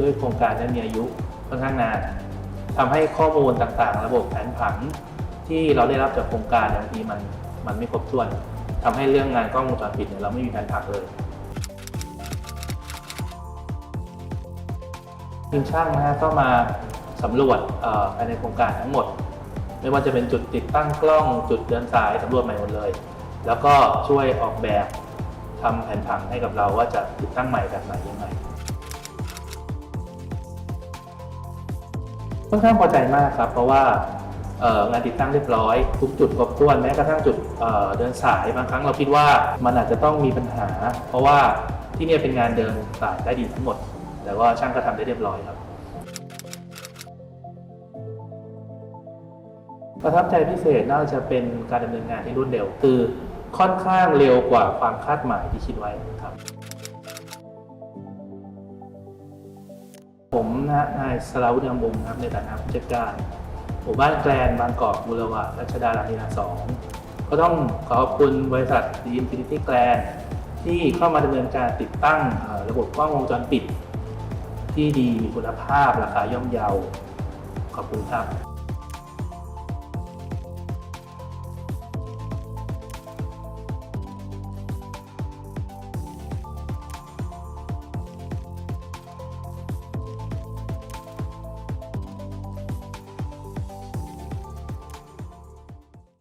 ด้วยโครงการที่มีอายุค่อนข้างนานทำให้ข้อมูลต่างๆ ระบบแผนผังที่เราได้รับจากโครงการบางทีมันมันไม่ครบถ้วนทำให้เรื่องงานกล้องวงจรปิดเนี่ยเราไม่มีแผนผังเลยทีมช่างนะฮะก็มาสำรวจภายในโครงการทั้งหมด ไม่ว่าจะเป็นจุดติดตั้งกล้องจุดเดินสายสำรวจใหม่หมดเลย แล้วก็ช่วยออกแบบทำแผนผังให้กับเราว่าจะติดตั้งใหม่แบบไหนยังไง ค่อนข้างพอใจมากครับ เพราะว่างานติดตั้งเรียบร้อย ทุกจุดครบถ้วนแม้กระทั่งจุดเเดินสายบางครั้งเราคิดว่ามันอาจจะต้องมีปัญหา เพราะว่าที่นี่เป็นงานเดินสายใต้ดินทั้งหมด แต่ว่าช่างก็ทำได้เรียบร้อยครับประทับใจพิเศษน่าจะเป็นการดำเนินงานที่รวดเร็ว คือค่อนข้างเร็วกว่าความคาดหมายที่คิดไว้ครับ ผมนะนายสราวุฒิยำวงศ์ครับในฐานะผู้จัดการหมู่บ้านแกลนบางกอกบุรวะรัชดาลานีนาสองก็ต้องขอขอบคุณบริษัทดีอินฟินิตี้แกลนที่เข้ามาดำเนินการติดตั้งระบบกล้องวงจรปิด ที่ดีมีคุณภาพราคาย่อมเยา ขอบคุณครับ